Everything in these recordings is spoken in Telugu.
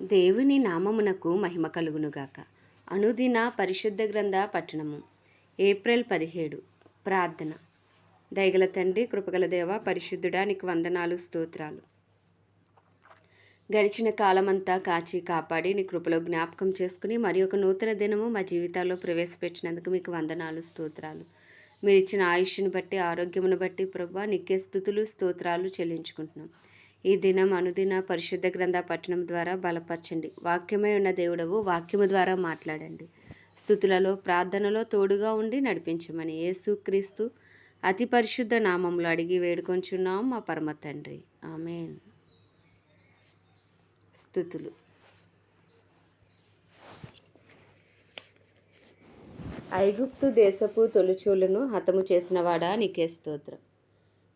దేవుని నామమునకు మహిమ కలుగునుగాక. అనుదిన పరిశుద్ధ గ్రంథ పట్టణము. ఏప్రిల్ పదిహేడు. ప్రార్థన. దయగల తండ్రి కృపగల దేవ పరిశుద్ధుడా నీకు వందనాలు స్తోత్రాలు. గడిచిన కాలమంతా కాచి కాపాడి నీ కృపలో జ్ఞాపకం చేసుకుని మరి ఒక నూతన దినము మా జీవితాల్లో ప్రవేశపెట్టినందుకు మీకు వందనాలు స్తోత్రాలు. మీరు ఇచ్చిన ఆయుష్ను బట్టి ఆరోగ్యమును బట్టి ప్రభా నీకే స్థుతులు స్తోత్రాలు చెల్లించుకుంటున్నాం. ఈ దినం అనుదిన పరిశుద్ధ గ్రంథ పట్టణం ద్వారా బలపరచండి. వాక్యమై ఉన్న దేవుడవు వాక్యము ద్వారా మాట్లాడండి. స్థుతులలో ప్రార్థనలో తోడుగా ఉండి నడిపించమని యేసుక్రీస్తు అతి పరిశుద్ధ నామంలో అడిగి వేడుకొంచున్నాం మా పరమ తండ్రి. ఆమెన్. స్థుతులు. ఐగుప్తు దేశపు తొలిచూలను హతము చేసినవాడా నీకే స్తోత్రం.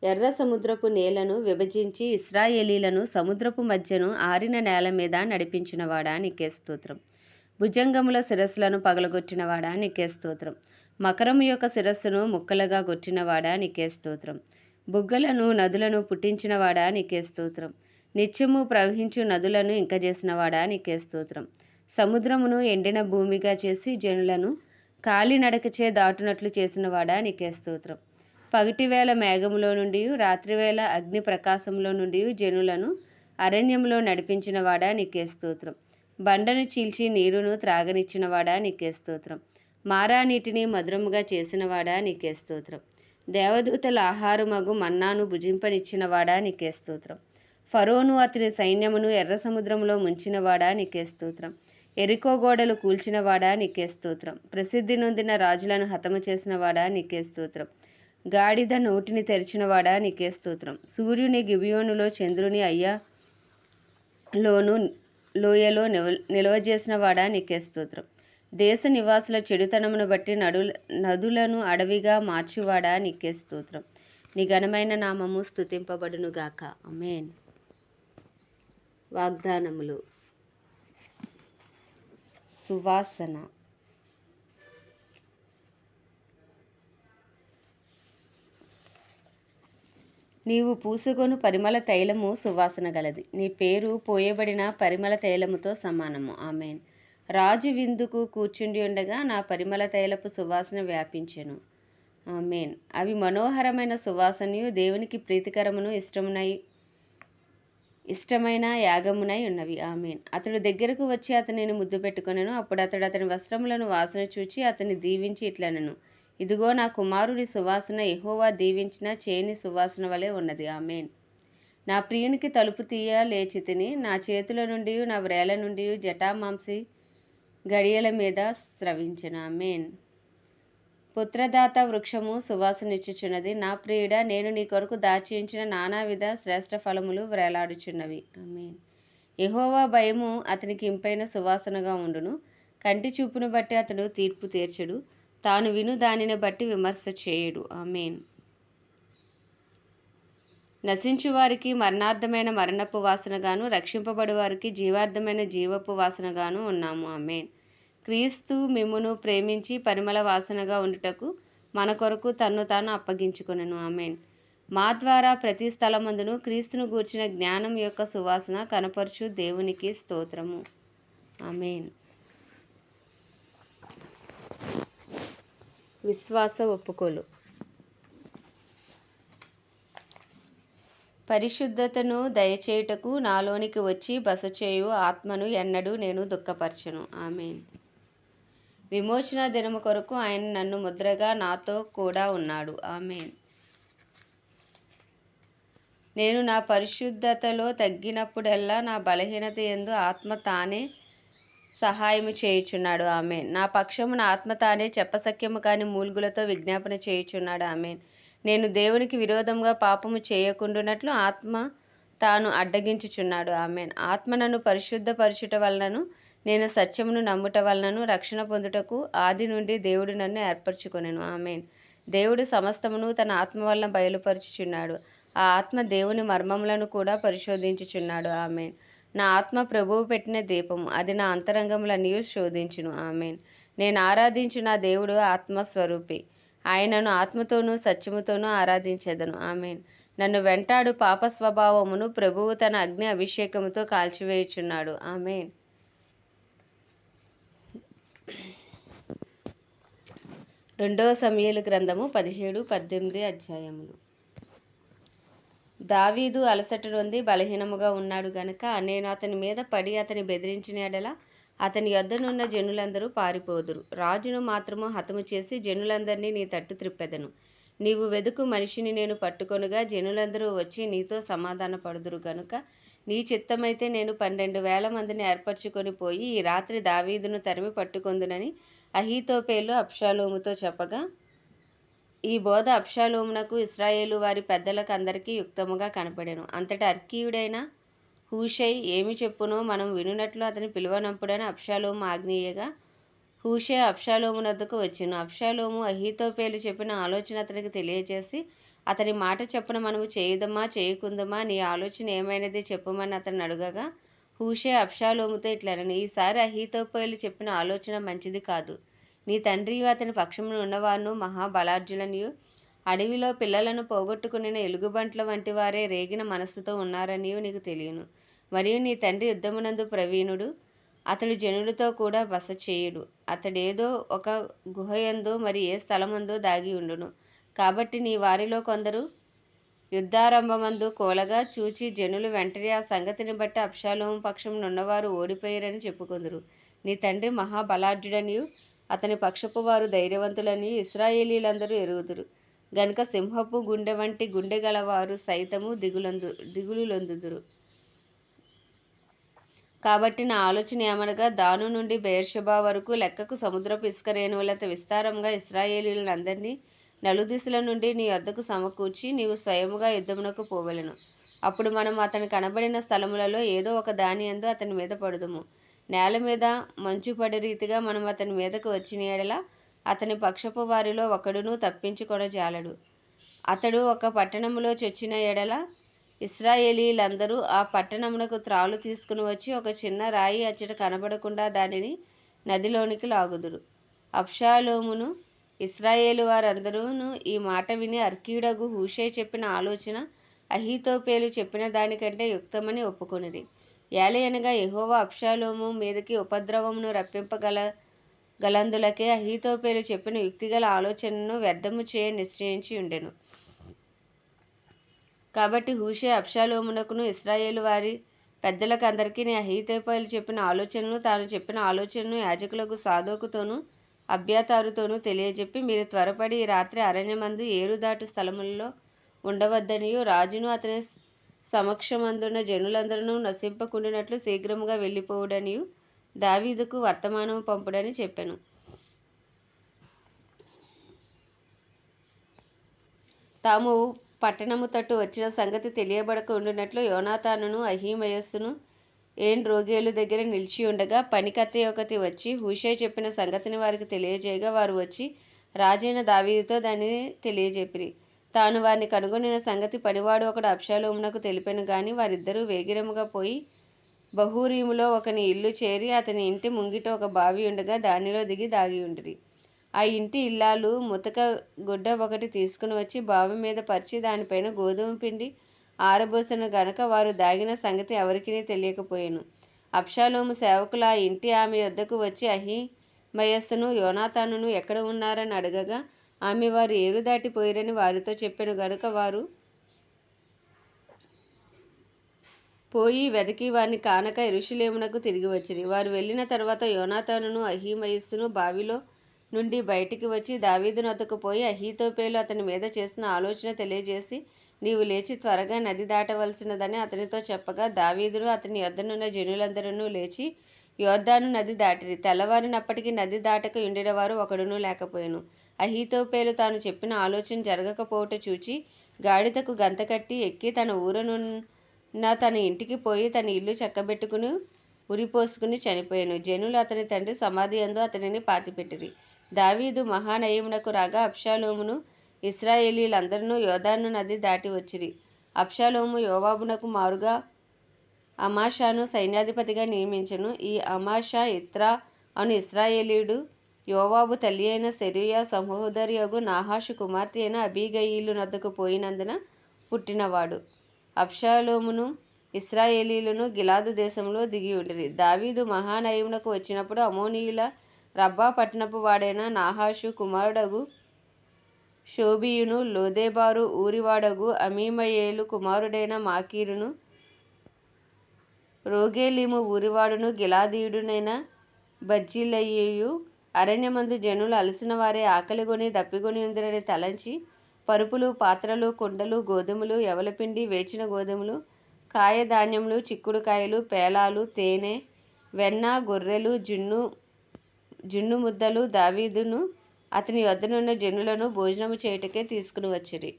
ఎర్ర సముద్రపు నేలను విభజించి ఇస్రాయేలీలను సముద్రపు మధ్యను ఆరిన నేల మీద నడిపించినవాడా నీకే స్తోత్రం. భుజంగముల శిరస్సులను పగలగొట్టినవాడా నీకే స్తోత్రం. మకరము యొక్క శిరస్సును ముక్కలుగా కొట్టినవాడా నీకే స్తోత్రం. బుగ్గలను నదులను పుట్టించినవాడా నీకే స్తోత్రం. నిత్యము ప్రవహించు నదులను ఇంకజేసినవాడా నీకే స్తోత్రం. సముద్రమును ఎండిన భూమిగా చేసి జనులను కాలినడకచే దాటునట్లు చేసినవాడా నీకే స్తోత్రం. పగటివేళ మేఘములో నుండి రాత్రివేళ అగ్ని ప్రకాశంలో నుండి జనులను అరణ్యంలో నడిపించిన వాడా నీకే స్తోత్రం. బండను చీల్చి నీరును త్రాగనిచ్చిన వాడా నీకే స్తోత్రం. మారా నీటిని మధురముగా చేసినవాడా నీకే స్తోత్రం. దేవదూతల ఆహారమగు మన్నాను భుజింపనిచ్చినవాడా నీకే స్తోత్రం. ఫరోను అతని సైన్యమును ఎర్ర సముద్రంలో ముంచినవాడా నీకే స్తోత్రం. ఎరికో గోడలు కూల్చినవాడా నీకే స్తోత్రం. ప్రసిద్ధి నొందిన రాజులను హతము చేసినవాడా నీకే స్తోత్రం. గాడిద నోటిని తెరిచినవాడా నీకే స్తోత్రం. సూర్యుని గిబియోనులో చంద్రుని అయ్యాలోను లోయలో నివ నిల్వ చేసినవాడా నీకే స్తోత్రం. దేశ నివాసుల చెడుతనమును బట్టి నడు నదులను అడవిగా మార్చివాడా నీకే స్తోత్రం. నీ ఘనమైన నామము స్థుతింపబడునుగాక అమేన్ వాగ్దానములు. సువాసన. నీవు పూసుకొను పరిమళ తైలము సువాసన గలది. నీ పేరు పోయబడిన పరిమళ తైలముతో సమానము. ఆమెన్. రాజు విందుకు కూర్చుండి ఉండగా నా పరిమళ తైలపు సువాసన వ్యాపించెను. ఆమెన్. అవి మనోహరమైన సువాసనయు దేవునికి ప్రీతికరమును ఇష్టమునై ఇష్టమైన యాగమునై ఉన్నవి. ఆమెన్. అతడు దగ్గరకు వచ్చి అతనిని ముద్దు పెట్టుకొనెను. అప్పుడు అతడు అతని వస్త్రములను వాసన చూచి అతన్ని దీవించి ఇట్లనెను. ఇదిగో నా కుమారుడి సువాసన ఎహోవా దీవించిన చేని సువాసన వలె ఉన్నది. ఆమెన్. నా ప్రియునికి తలుపు తీయ లేచి తిని నా చేతుల నుండి నా వ్రేల నుండి జటామాంసి గడియల మీద స్రవించిన. ఆమెన్. పుత్రదాత వృక్షము సువాసనిచ్చుచున్నది. నా ప్రియుడ నేను నీ కొరకు దాచించిన నానావిధ శ్రేష్ఠ ఫలములు వ్రేలాడుచున్నవి. ఆమెన్. ఎహోవా భయము అతనికి ఇంపైన సువాసనగా ఉండును. కంటి చూపును బట్టి అతడు తీర్పు తీర్చడు. తాను విను దానిని బట్టి విమర్శ చేయడు. ఆమెన్. నశించు వారికి మరణార్థమైన మరణపు వాసనగాను రక్షింపబడి వారికి జీవార్థమైన జీవపు వాసనగాను ఉన్నాము. ఆమెన్. క్రీస్తు మిమ్మును ప్రేమించి పరిమళ వాసనగా ఉండుటకు మన కొరకు తన్ను తాను అప్పగించుకొనెను. ఆమెన్. మా ద్వారా ప్రతి స్థలమందును క్రీస్తును గూర్చిన జ్ఞానం యొక్క సువాసన కనపరచు దేవునికి స్తోత్రము. ఆమెన్. విశ్వాస ఒప్పుకోలు. పరిశుద్ధతను దయచేయుటకు నాలోనికి వచ్చి బస చేయు ఆత్మను ఎన్నడూ నేను దుఃఖపరచను. ఆమెన్. విమోచన దినము కొరకు ఆయన నన్ను ముద్రగా నాతో కూడా ఉన్నాడు. ఆమెన్. నేను నా పరిశుద్ధతలో తగ్గినప్పుడల్లా నా బలహీనత ఎందు ఆత్మ తానే సహాయము చేయుచున్నాడు. ఆమె నా పక్షమున ఆత్మ తానే చెప్పసక్యము కాని మూల్గులతో విజ్ఞాపన చేయుచున్నాడు. ఆమె నేను దేవునికి విరోధంగా పాపము చేయకుండునట్లు ఆత్మ తాను అడ్డగించుచున్నాడు. ఆమెన్. ఆత్మ నన్ను పరిశుద్ధపరచుట వలనను నేను సత్యమును నమ్ముట వలనను రక్షణ పొందుటకు ఆది నుండి దేవుడు నన్ను ఏర్పరచుకొనెను. ఆమెన్. దేవుడు సమస్తమును తన ఆత్మ వలన బయలుపరుచుచున్నాడు. ఆ ఆత్మ దేవుని మర్మములను కూడా పరిశోధించుచున్నాడు. ఆమెన్. నా ఆత్మ ప్రభువు పెట్టిన దీపం. అది నా అంతరంగములన్నీ శోధించును. ఆమెన్. నేను ఆరాధించు నా దేవుడు ఆత్మస్వరూపి. ఆయనను ఆత్మతోనూ సత్యముతోనూ ఆరాధించేదను. ఆమెన్. నన్ను వెంటాడు పాప స్వభావమును ప్రభువు తన అగ్ని అభిషేకముతో కాల్చివేయుచున్నాడు. ఆమెన్. రెండవ సమయలు గ్రంథము పదిహేడు పద్దెనిమిది అధ్యాయములు. దావీదు అలసట నొంది బలహీనముగా ఉన్నాడు గనుక నేను అతని మీద పడి అతని బెదిరించిన ఎడల అతని యొద్దనున్న జనులందరూ పారిపోదురు. రాజును మాత్రము హతము చేసి జనులందరినీ నీ తట్టు త్రిప్పెదను. నీవు వెదుకు మనిషిని నేను పట్టుకొనుగా జనులందరూ వచ్చి నీతో సమాధాన పడుదురు గనుక నీ చిత్తమైతే నేను పన్నెండు వేల మందిని ఏర్పరచుకొని పోయి ఈ రాత్రి దావీదును తరిమి పట్టుకొందునని అహీతోపేలు అప్షాలోముతో చెప్పగా ఈ బోధ అప్షాలోమునకు ఇస్రాయేలు వారి పెద్దలకు అందరికీ యుక్తముగా కనపడెను. అంతటా అర్కీయుడైన హూషై ఏమి చెప్పునో మనం వినునట్లు అతని పిలువనప్పుడైన అప్షాలోము ఆగ్నేయగా హూషే అప్షాలోమునద్దకు వచ్చెను. అప్షాలోము అహీతోపేలు చెప్పిన ఆలోచన అతనికి తెలియజేసి అతని మాట చెప్పున మనము చేయుదమా చేయకుందమా నీ ఆలోచన ఏమైనది చెప్పమని అతను అడగగా హూషే అప్షాలోముతో ఇట్లనని. ఈసారి అహీతోపేలు చెప్పిన ఆలోచన మంచిది కాదు. నీ తండ్రియు అతని పక్షమున ఉన్నవారును మహాబలార్జులనియు. అడవిలో పిల్లలను పోగొట్టుకునిన ఎలుగుబంట్ల వంటి వారే రేగిన మనస్సుతో ఉన్నారనియు నీకు తెలియను. మరియు నీ తండ్రి యుద్ధమునందు ప్రవీణుడు. అతడు జనులతో కూడా బస చేయుడు అతడేదో ఒక గుహయందు మరి ఏ స్థలమందో దాగి ఉండును. కాబట్టి నీ వారిలో కొందరు యుద్ధారంభమందు కోలగా చూచి జనులు వెంటనే ఆ సంగతిని బట్టి అప్షాలోము పక్షం ఉన్నవారు ఓడిపోయారని చెప్పుకుందరు. నీ తండ్రి మహాబలాఢ్యుడనియు అతని పక్షపు వారు ధైర్యవంతులని ఇస్రాయేలీలందరూ ఎరుగుదురు. గనుక సింహపు గుండె వంటి గుండె గలవారు సైతము దిగులందు దిగులులొందుదురు. కాబట్టి నా ఆలోచన ఏమనగా దాను నుండి బెయర్షెబా వరకు లెక్కకు సముద్రపు ఇసుక రేణువులత విస్తారంగా ఇస్రాయేలీలందరినీ నలుదిశల నుండి నీ వద్దకు సమకూర్చి నీవు స్వయముగా యుద్ధమునకు పోవలను. అప్పుడు మనం అతని కనబడిన స్థలములలో ఏదో ఒక దాని యందు అతని మీద పడుదుము. నేల మీద మంచు పడి రీతిగా మనం అతని మీదకు వచ్చిన యెడల అతని పక్షపు వారిలో ఒకడును తప్పించుకొనజాలడు అతడు ఒక పట్టణములో చొచ్చిన ఎడల ఇస్రాయేలీలందరూ ఆ పట్టణమునకు త్రాలు తీసుకుని వచ్చి ఒక చిన్న రాయి అచ్చట కనబడకుండా దానిని నదిలోనికి లాగుదురు. అప్షాలోమును ఇస్రాయేలు వారందరూను ఈ మాట విని అర్కీడగు హూషే చెప్పిన ఆలోచన అహీతోపేలు చెప్పిన దానికంటే యుక్తమని ఒప్పుకొనిరి. ఏలయనగా యెహోవా అబ్షాలోము మీదకి ఉపద్రవమును రప్పింపగల గలందులకే అహీతోపేలు చెప్పిన యుక్తిగల ఆలోచనను వ్యర్థము చేయ నిశ్చయించి ఉండెను. కాబట్టి హూషే అబ్షాలోమునకును ఇస్రాయేలు వారి పెద్దలకు అందరికీ అహీతోపేలు చెప్పిన ఆలోచనను తాను చెప్పిన ఆలోచనను యాజకులకు సాధోకుతోనూ అబ్యాతారుతోనూ తెలియజెప్పి మీరు త్వరపడి ఈ రాత్రి అరణ్యమందు ఏరుదాటు స్థలములలో ఉండవద్దనియు రాజును అతని సమక్షమందున్న జనులందరూ నశింపకుండినట్లు శీఘ్రముగా వెళ్ళిపోవుడనియు దావీదుకు వర్తమానము పంపుడని చెప్పాను. తాము పట్టణము తట్టు వచ్చిన సంగతి తెలియబడక ఉండినట్లు యోనాతానును అహీమయస్సును ఏం రోగేలు దగ్గర నిలిచి ఉండగా పనికత్తె ఒకటి వచ్చి హుషే చెప్పిన సంగతిని వారికి తెలియజేయగా వారు వచ్చి రాజైన దావీదుతో దానిని తెలియజెప్పిరి. తాను వారిని కనుగొనిన సంగతి పనివాడు ఒకడు అబ్షాలోమునకు తెలిపెను గాని వారిద్దరూ వేగిరముగా పోయి బహూరీములో ఒకని ఇల్లు చేరి అతని ఇంటి ముంగిట ఒక బావి ఉండగా దానిలో దిగి దాగి ఉండిరి. ఆ ఇంటి ఇల్లాలు ముతక గుడ్డ ఒకటి తీసుకుని వచ్చి బావి మీద పరిచి దానిపైన గోధుమ పిండి ఆరబోసిన గనక వారు దాగిన సంగతి ఎవరికీ తెలియకపోయాను. అప్షాలోము సేవకులు ఆ ఇంటి ఆమె యొద్దకు వచ్చి అహీమయస్సును యోనాతానును ఎక్కడ ఉన్నారని అడగగా ఆమె వారు ఏరు దాటిపోయిరని వారితో చెప్పాను గనుక వారు పోయి వెదకి వారిని కానక ఎరుషులేమునకు తిరిగి వచ్చిరి. వారు వెళ్ళిన తర్వాత యోనాతానును అహీమయస్సును బావిలో నుండి బయటికి వచ్చి దావీదును అతకుపోయి అహీతోపేలు అతని మీద చేసిన ఆలోచన తెలియజేసి నీవు లేచి త్వరగా నది దాటవలసినదని అతనితో చెప్పగా దావీదును అతని యొద్దనున్న జనులందరూ లేచి యోర్ధాను నది దాటిరి. తెల్లవారినప్పటికీ నది దాటక ఉండినవారు ఒకడునూ లేకపోయాను. అహీతోపేలు తాను చెప్పిన ఆలోచన జరగకపోవుట చూచి గాడిదకు గంతకట్టి ఎక్కి తన ఊరనున్న తన ఇంటికి పోయి తన ఇల్లు చక్కబెట్టుకుని ఉరిపోసుకుని చనిపోయాను. జనులు అతని తండ్రి సమాధి అందు అతనిని పాతిపెట్టిరి. దావీదు మహానయమునకు రాగా అబ్షాలోమును ఇస్రాయేలీలందరూ యోధాను నది దాటి వచ్చిరి. అబ్షాలోము యోవాబునకు మారుగా అమాషాను సైన్యాధిపతిగా నియమించెను. ఈ అమాషా ఇత్రా అను ఇస్రాయేలీయుడు యోవాబు తల్లి అయిన సెరూయా సహోదరియగు నాహాషు కుమార్తె అయిన అబీగయీలు నద్దకు పోయినందున పుట్టినవాడు. అబ్షాలోమును ఇస్రాయేలీలను గిలాదు దేశంలో దిగి ఉండిరి. దావీదు మహానయమునకు వచ్చినప్పుడు అమోనీయుల రబ్బా పట్టణపు వాడైన నాహాషు కుమారుడగు షోబియును లోదేబారు ఊరివాడగు అమీమయేలు కుమారుడైన మాకీరును రోగేలీము ఊరివాడును గిలాదీయుడునైన బజ్జీలయ్యు అరణ్యమందు జనులు అలసిన వారే ఆకలిగొని దప్పిగొని ఉందిరని తలంచి పరుపులు పాత్రలు కుండలు గోధుమలు ఎవలపిండి వేచిన గోధుమలు కాయధాన్యములు చిక్కుడుకాయలు పేలాలు తేనె వెన్న గొర్రెలు జున్ను జున్ను ముద్దలు దావీదును అతని వద్దనున్న జనులను భోజనము చేయుటకే తీసుకుని వచ్చిరి.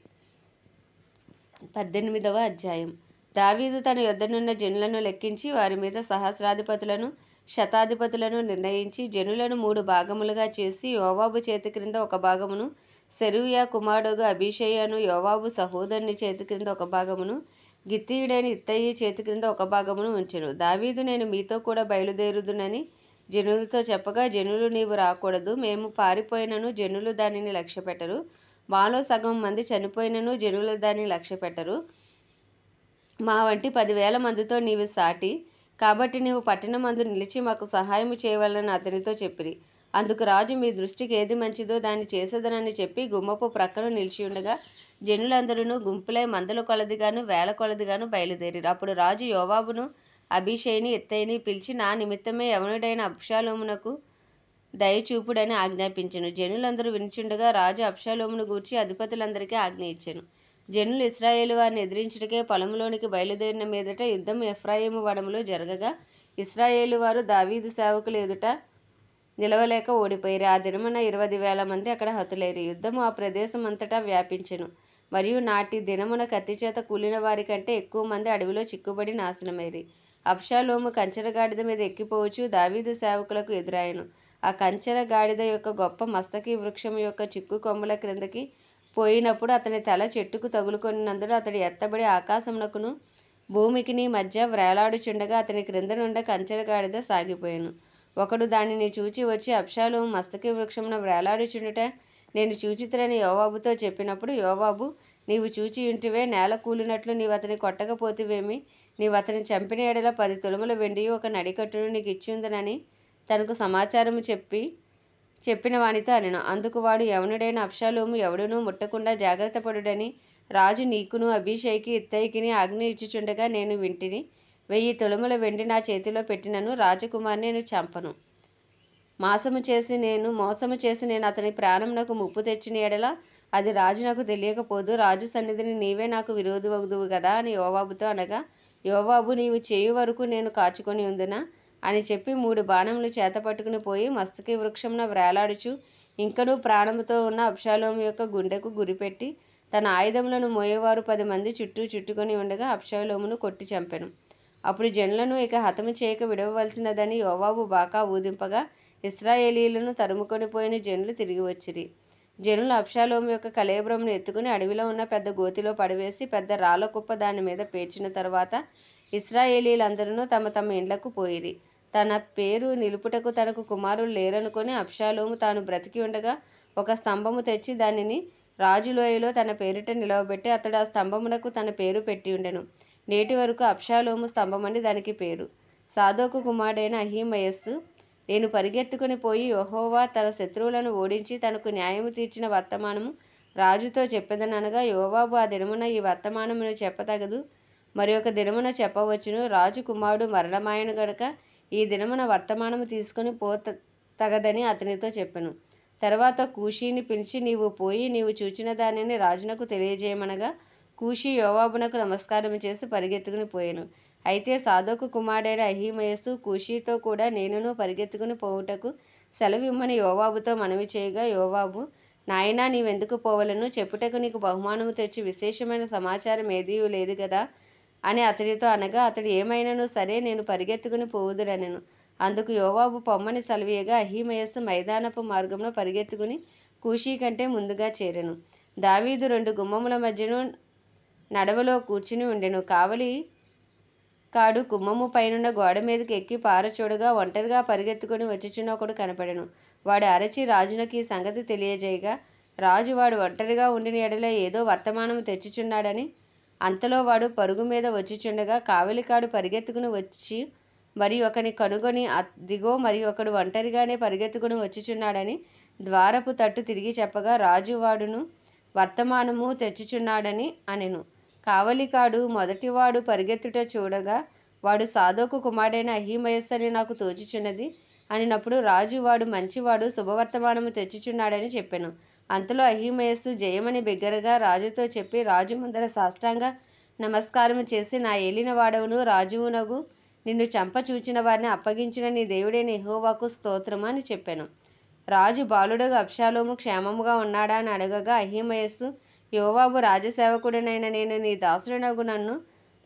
పద్దెనిమిదవ అధ్యాయం. దావీదు తన యొద్దనున్న జనులను లెక్కించి వారి మీద సహస్రాధిపతులను శతాధిపతులను నిర్ణయించి జనులను మూడు భాగములుగా చేసి యోవాబు చేతి క్రింద ఒక భాగమును సెరూయా కుమారుడుగా అభిషేయను యోవాబు సహోదరుని చేతి క్రింద ఒక భాగమును గిత్తీయుడైన ఇత్తయి చేతి క్రింద ఒక భాగమును ఉంచెను. దావీదు నేను మీతో కూడా బయలుదేరుదునని జనులతో చెప్పగా జనులు నీవు రాకూడదు మేము పారిపోయినను జనులు దానిని లక్ష్యపెట్టరు మాలో సగం మంది చనిపోయినను జనులు దానిని లక్ష్యపెట్టరు. మా వంటి పదివేల మందితో నీవు సాటి కాబట్టి నీవు పట్టణమందు నిలిచి మాకు సహాయము చేయవలనని అతనితో చెప్పిరి. అందుకు రాజు మీ దృష్టికి ఏది మంచిదో దాన్ని చేసేదనని చెప్పి గుమ్మపు ప్రక్కన నిలిచి ఉండగా జనులందరూ గుంపులై మందల కొలదిగాను వేల కొలదిగాను బయలుదేరిరు. అప్పుడు రాజు యోవాబును అభిషేని ఎత్తయిని పిలిచి నా నిమిత్తమే యవనుడైన అప్షాలోమునకు దయచూపుడని ఆజ్ఞాపించను. జనులందరూ వినిచుండగా రాజు అప్షాలోమును గూర్చి అధిపతులందరికీ ఆజ్ఞ ఇచ్చాను. జనులు ఇస్రాయేలు వారిని ఎదిరించుటకే పొలంలోనికి బయలుదేరిన మీదట యుద్ధం ఎఫ్రాయిము వడములో జరగగా ఇస్రాయేలు వారు దావీదు సేవకులు ఎదుట నిలవలేక ఓడిపోయారు ఆ దినమున ఇరవై వేల మంది అక్కడ హతులేరు. యుద్ధము ఆ ప్రదేశం అంతటా వ్యాపించెను. మరియు నాటి దినమున కత్తి చేత కూలిన వారి కంటే ఎక్కువ మంది అడవిలో చిక్కుబడి నాశనమైరి. అప్షాలోము కంచెర గాడిద మీద ఎక్కిపోవచ్చు దావీదు సేవకులకు ఎదురాయను. ఆ కంచెర గాడిద యొక్క గొప్ప మస్తకి వృక్షం యొక్క చిక్కు కొమ్మల క్రిందకి పోయినప్పుడు అతని తల చెట్టుకు తగులుకొనినందున అతడు ఎత్తబడి ఆకాశమునకును భూమికిని మధ్య వ్రేలాడుచుండగా అతని క్రింద నుండి కంచెర గాడిద సాగిపోయాను. ఒకడు దానిని చూచి వచ్చి అప్షాలు మస్తకి వృక్షమున వ్రేలాడుచుండుట నేను చూచిత్రని యోవాబుతో చెప్పినప్పుడు యోవాబు నీవు చూచి ఇంటివే నేల కూలినట్లు నీవు అతని కొట్టకపోతివేమి? నీవు అతని చంపిన ఏడల పది తులముల వెండి ఒక నడికట్టును నీకు ఇచ్చిందనని తనకు సమాచారం చెప్పి చెప్పిన వానితో అనెను. అందుకు వాడు యవనుడైన అబ్షాలోము ఎవడునూ ముట్టకుండా జాగ్రత్త పడుడని రాజు నీకును అభిషేకి ఇత్తయికిని ఆజ్ఞ ఇచ్చుచుండగా నేను వింటిని. వెయ్యి తులముల వెండి నా చేతిలో పెట్టినను రాజకుమార్ని నేను చంపను. మాసము చేసి నేను మోసము చేసి నేను అతని ప్రాణమునకు ముప్పు తెచ్చిన ఎడల అది రాజు నాకు తెలియకపోదు. రాజు సన్నిధిని నీవే నాకు విరోధవగుదువు కదా అని యోవాబుతో అనగా యోవాబు నీవు చేయు వరకు నేను కాచుకొని ఉందునా అని చెప్పి మూడు బాణములు చేత పట్టుకుని పోయి మస్తకి వృక్షంన వ్రేలాడుచు ఇంకనూ ప్రాణముతో ఉన్న అబ్షాలోము యొక్క గుండెకు గురిపెట్టి తన ఆయుధములను మోయేవారు పది మంది చుట్టూ చుట్టుకొని ఉండగా అబ్షాలోమును కొట్టి చంపెను. అప్పుడు జనులను ఇక హతము చేయక విడవవలసినదని యోవాబు బాకా ఊదింపగా ఇస్రాయేలీలను తరుముకొని పోయిన జనులు తిరిగి వచ్చిరి. జనులు అబ్షాలోము యొక్క కలేబ్రమును ఎత్తుకుని అడవిలో ఉన్న పెద్ద గోతిలో పడవేసి పెద్ద రాళ్ళ కుప్ప దాని మీద పేర్చిన తర్వాత ఇస్రాయేలీలందరూ తమ తమ ఇండ్లకు పోయిరి. తన పేరు నిలుపుటకు తనకు కుమారులు లేరనుకొని అబ్షాలోము తాను బ్రతికి ఉండగా ఒక స్తంభము తెచ్చి దానిని రాజులోయలో తన పేరిట నిలవబెట్టి అతడు ఆ స్తంభమునకు తన పేరు పెట్టి ఉండెను. నేటి వరకు అబ్షాలోము స్తంభమని దానికి పేరు. సాధోకు కుమారుడైన అహీమయస్సు నేను పరిగెత్తుకుని పోయి యహోవా తన శత్రువులను ఓడించి తనకు న్యాయము తీర్చిన వర్తమానము రాజుతో చెప్పదనగా యోవాబు ఆ దినమున ఈ వర్తమానమును చెప్పతగదు మరి ఒక దినమున చెప్పవచ్చును. రాజు కుమారుడు మరణమాయను గనుక ఈ దినమున వర్తమానము తీసుకుని పో తగదని అతనితో చెప్పెను. తర్వాత కూషీని పిలిచి నీవు పోయి నీవు చూచిన దానిని రాజునకు తెలియజేయమనగా కూషి యోవాబునకు నమస్కారం చేసి పరిగెత్తుకుని పోయాను. అయితే సాధోకు కుమారుడైన అహిమయస్సు కూషీతో కూడా నేనును పరిగెత్తుకుని పోవుటకు సెలవిమ్మని యోవాబుతో మనవి చేయగా యోవాబు నాయనా నీవెందుకు పోవలను? చెప్పుటకు నీకు బహుమానము తెచ్చి విశేషమైన సమాచారం ఏదీ లేదు కదా అని అతనితో అనగా అతడు ఏమైనను సరే నేను పరిగెత్తుకుని పోవుదురనెను. అందుకు యోవాబు పొమ్మని సెలవీయగా అహీమయస్సు మైదానపు మార్గంలో పరిగెత్తుకుని కూషీ కంటే ముందుగా చేరెను. దావీదు రెండు గుమ్మముల మధ్యను నడవలో కూర్చుని ఉండెను. కావలి కాడు గుమ్మము పైనున్న గోడ మీదకి ఎక్కి పారచూడగా ఒంటరిగా పరిగెత్తుకుని వచ్చిచున్న ఒకడు కనపడెను. వాడు అరచి రాజునకు ఈ సంగతి తెలియజేయగా రాజు వాడు ఒంటరిగా ఉండిన ఎడల ఏదో వర్తమానం తెచ్చుచున్నాడని అంతలో వాడు పరుగు మీద వచ్చిచుండగా కావలికాడు పరిగెత్తుకుని వచ్చి మరి ఒకని కనుగొని దిగో మరి ఒకడు ఒంటరిగానే పరిగెత్తుకుని వచ్చిచున్నాడని ద్వారపు తట్టు తిరిగి చెప్పగా రాజు వాడును వర్తమానము తెచ్చుచున్నాడని అనెను. కావలికాడు మొదటివాడు పరిగెత్తుట చూడగా వాడు సాధోకు కుమారుడైన అహిమయస్సని నాకు తోచుచున్నది అనినప్పుడు రాజు వాడు మంచివాడు శుభవర్తమానము తెచ్చుచున్నాడని చెప్పెను. అంతలో అహిమయస్సు జయమని బిగ్గరగా రాజుతో చెప్పి రాజు ముందర సాష్టాంగ నమస్కారము చేసి నా ఏలిన వాడవును రాజువునగు నిన్ను చంప చూచిన వారిని అప్పగించిన నీ దేవుడైన ఎహోవాకు స్తోత్రము అని చెప్పాను. రాజు బాలుడగు అప్షాలోము క్షేమముగా ఉన్నాడా అని అడగగా అహిమయస్సు యోవాబు రాజసేవకుడనైన నేను నీ దాసుడనగు నన్ను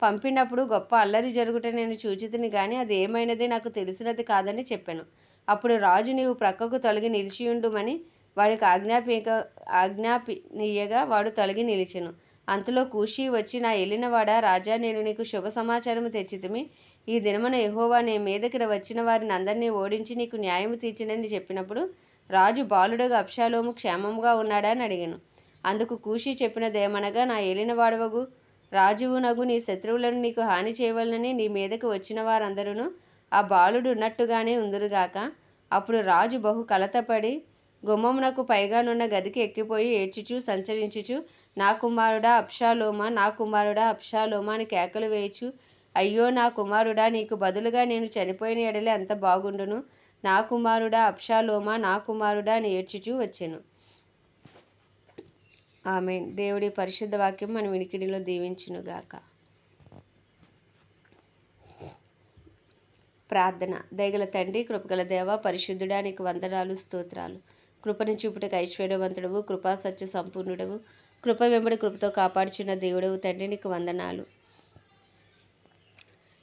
పంపినప్పుడు గొప్ప అల్లరి జరుగుట నేను చూచితిని గాని అది ఏమైనది నాకు తెలిసినది కాదని చెప్పాను. అప్పుడు రాజు నీవు ప్రక్కకు తొలగి నిలిచియుండుమని వాడికి ఆజ్ఞాపిక ఆజ్ఞాపినీయగా వాడు తొలగి నిలిచెను. అంతలో కూషి వచ్చి నా ఎలినవాడా రాజా నేను నీకు శుభ సమాచారము తెచ్చితిమి. ఈ దినమున ఎహోవా నీ మీదకి వచ్చిన వారిని అందరినీ ఓడించి నీకు న్యాయము తీర్చినని చెప్పినప్పుడు రాజు బాలుడగా అప్షాలోము క్షేమముగా ఉన్నాడా అని అడిగాను. అందుకు కూషి చెప్పినదేమనగా నా ఏలినవాడవగు రాజువునగు నీ శత్రువులను నీకు హాని చేయవలనని నీ మీదకు వచ్చిన వారందరూ ఆ బాలుడు ఉన్నట్టుగానే ఉందురుగాక. అప్పుడు రాజు బహు కలతపడి గుమ్మమునకు పైగానున్న గదికి ఎక్కిపోయి ఏడ్చుచు సంచరించుచు నా కుమారుడా అప్షాలోమ నా కుమారుడా అప్షాలోమ అని కేకలు వేయచు అయ్యో నా కుమారుడా నీకు బదులుగా నేను చనిపోయిన ఎడలే అంత బాగుండును. నా కుమారుడా అప్షాలోమా నా కుమారుడా అని ఏడ్చుచూ వచ్చెను. ఆమె దేవుడి పరిశుద్ధ వాక్యం మన వినికిడిలో దీవించునుగాక ప్రార్థన. దయగల తండ్రి కృపగల దేవ పరిశుద్ధుడా నీకు వందనాలు స్తోత్రాలు. కృపను చూపుటకు ఐశ్వర్యవంతుడవు కృపా సత్య సంపూర్ణుడవు. కృప వెంబడి కృపతో కాపాడుచున్న దేవుడవు తండ్రి నీకు వందనాలు.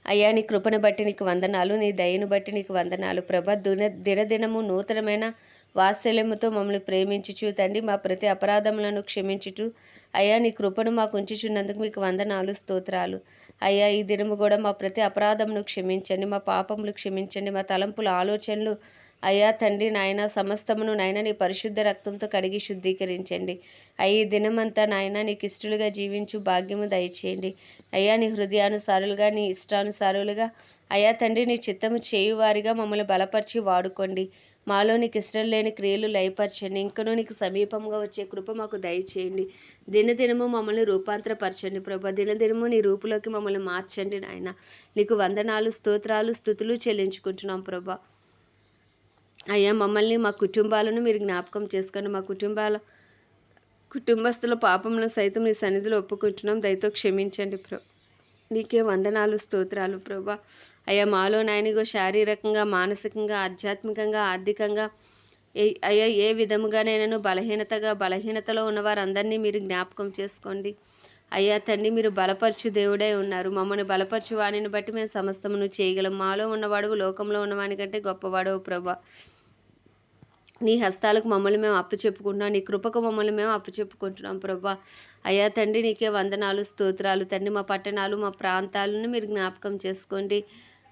అయ్యా నీ కృపను బట్టి నీకు వందనాలు నీ దయను బట్టి నీకు వందనాలు. ప్రభ దున దినదినము నూతనమైన వాత్సల్యముతో మమ్మల్ని ప్రేమించుచు తండ్రి మా ప్రతి అపరాధములను క్షమించుచు. అయ్యా నీ కృపను మాకు ఉంచుచున్నందుకు మీకు వందనాలు స్తోత్రాలు. అయ్యా ఈ దినము కూడా మా ప్రతి అపరాధమును క్షమించండి మా పాపములు క్షమించండి మా తలంపుల ఆలోచనలు అయ్యా తండ్రి నాయన సమస్తమును నాయన నీ పరిశుద్ధ రక్తంతో కడిగి శుద్ధీకరించండి. అయ్యి దినమంతా నాయన నీకు ఇష్టలుగా జీవించు భాగ్యము దయచేయండి. అయ్యా నీ హృదయానుసారులుగా నీ ఇష్టానుసారులుగా అయ్యా తండ్రి నీ చిత్తము చేయువారిగా మమ్మల్ని బలపరిచి వాడుకోండి. మాలో నీకు ఇష్టం లేని క్రియలు లయపరచండి. ఇంకనూ నీకు సమీపంగా వచ్చే కృప మాకు దయచేయండి. దినదినము మమ్మల్ని రూపాంతరపరచండి ప్రభా. దినదినము నీ రూపులోకి మమ్మల్ని మార్చండి నాయన. నీకు వందనాలు స్తోత్రాలు స్థుతులు చెల్లించుకుంటున్నాం ప్రభా. అయ్యా మమ్మల్ని మా కుటుంబాలను మీరు జ్ఞాపకం చేసుకోండి. మా కుటుంబాల కుటుంబస్తుల పాపములను సైతం నీ సన్నిధిలో ఒప్పుకుంటున్నాం. దయతో క్షమించండి ప్రభు. నీకే వందనాలు స్తోత్రాలు ప్రభా. అయ్యా మాలో నాయనిగో శారీరకంగా మానసికంగా ఆధ్యాత్మికంగా ఆర్థికంగా ఏ అయ్యా ఏ విధముగానైనాను బలహీనతగా బలహీనతలో ఉన్న వారందరినీ మీరు జ్ఞాపకం చేసుకోండి. అయ్యా తండ్రి మీరు బలపరచు దేవుడై ఉన్నారు. మమ్మల్ని బలపరచు వాణిని బట్టి మేము సమస్తమును చేయగలం. మాలో ఉన్నవాడు లోకంలో ఉన్నవాని కంటే గొప్పవాడవు ప్రభా. నీ హస్తాలకు మమ్మల్ని మేము అప్పు చెప్పుకుంటున్నాం నీ కృపకు మమ్మల్ని మేము అప్పు చెప్పుకుంటున్నాం ప్రభా. అయ్యా తండ్రి నీకే వందనాలు స్తోత్రాలు. తండ్రి మా పట్టణాలు మా ప్రాంతాలను మీరు జ్ఞాపకం చేసుకోండి.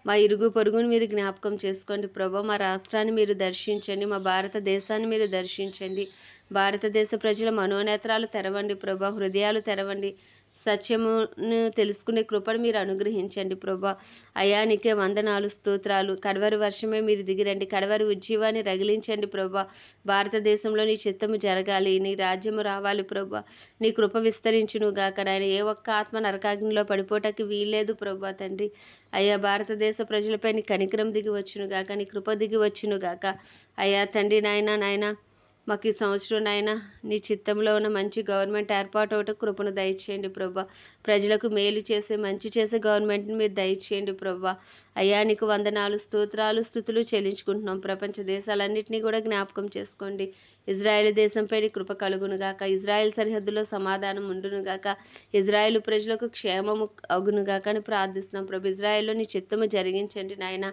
మా ఇరుగు పొరుగును మీరు జ్ఞాపకం చేసుకోండి ప్రభా. మా రాష్ట్రాన్ని మీరు దర్శించండి మా భారతదేశాన్ని మీరు దర్శించండి. భారతదేశ ప్రజల మనోనేత్రాలు తెరవండి ప్రభా హృదయాలు తెరవండి. సత్యమును తెలుసుకునే కృపను మీరు అనుగ్రహించండి ప్రభా. అయానికే వందనాలు స్తోత్రాలు. కడవరి వర్షమే మీరు దిగిరండి. కడవరి ఉజ్జీవాన్ని రగిలించండి ప్రభా. భారతదేశంలో నీ చిత్తము జరగాలి. నీ రాజ్యము రావాలి ప్రభా. నీ కృప విస్తరించును గాక నాయన. ఏ ఒక్క ఆత్మ నరకాగ్నిలో పడిపోవటానికి వీల్లేదు ప్రభా తండ్రి. అయ్యా భారతదేశ ప్రజలపై నీ కనికరం దిగి వచ్చును గాక. నీ కృప దిగి వచ్చును గాక. అయ్యా తండ్రి నాయన నాయనా. మాకు ఈ సంవత్సరం నాయన నీ చిత్తంలో ఉన్న మంచి గవర్నమెంట్ ఏర్పాటు అవట కృపను దయచేయండి ప్రభా. ప్రజలకు మేలు చేసే మంచి చేసే గవర్నమెంట్ని మీరు దయచేయండి ప్రభా. అయ్యా నీకు వందనాలు స్తోత్రాలు స్థుతులు చెల్లించుకుంటున్నాం. ప్రపంచ దేశాలన్నింటినీ కూడా జ్ఞాపకం చేసుకోండి. ఇజ్రాయెల్ దేశంపై నీ కృప కలుగునుగాక ఇజ్రాయెల్ సరిహద్దులో సమాధానం ఉండునుగాక ఇజ్రాయెల్ ప్రజలకు క్షేమము అగునుగాక అని ప్రార్థిస్తున్నాం. ప్రభు ఇజ్రాయెల్లో నీ చిత్తము జరిగించండి నాయన.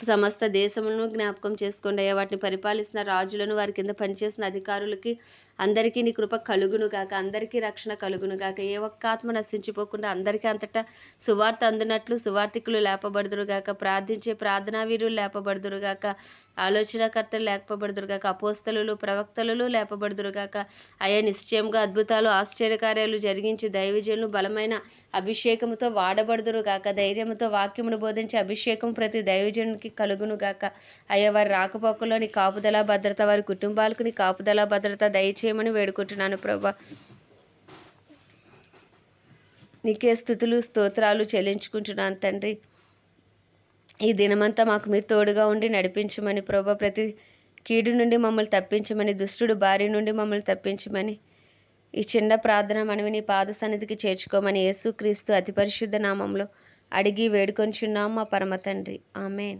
సమస్త దేశములను జ్ఞాపకం చేసుకోండి అయ్యా. వాటిని పరిపాలిస్తున్న రాజులను వారి కింద పనిచేసిన అధికారులకి అందరికీ నీ కృప కలుగును గాక అందరికీ రక్షణ కలుగును గాక. ఏ ఒక్క ఆత్మ నశించిపోకుండా అందరికీ అంతటా సువార్త అందునట్లు సువార్థికులు లేపబడుదురు గాక ప్రార్థించే ప్రార్థనా వీరులు లేపబడుదురు గాక ఆలోచనకర్తలు లేపబడుదురు గాక అపోస్తలు ప్రవక్తలు లేపబడుదురు గాక. అయా నిశ్చయంగా అద్భుతాలు ఆశ్చర్యకార్యాలు జరిగించి దైవజనులు బలమైన అభిషేకముతో వాడబడుదురు గాక. ధైర్యముతో వాక్యమును బోధించే అభిషేకం ప్రతి దైవజనునికి కలుగును గాక. అయ్యా వారి రాకపోకలోని నీ కాపుదల భద్రత వారి కుటుంబాలకు నీ కాపుదల భద్రత దయచే చేయమని వేడుకుంటున్నాను ప్రభా. నీకే స్థుతులు స్తోత్రాలు చెల్లించుకుంటున్నాను తండ్రి. ఈ దినమంతా మాకు మీరు తోడుగా ఉండి నడిపించమని ప్రభా. ప్రతి కీడు నుండి మమ్మల్ని తప్పించమని దుష్టుడు భార్య నుండి మమ్మల్ని తప్పించమని ఈ చిన్న ప్రార్థన మనవి నీ పాద సన్నిధికి చేర్చుకోమని యేసుక్రీస్తు అతి పరిశుద్ధ నామంలో అడిగి వేడుకొంచున్నాం మా పరమ తండ్రి. ఆమెన్.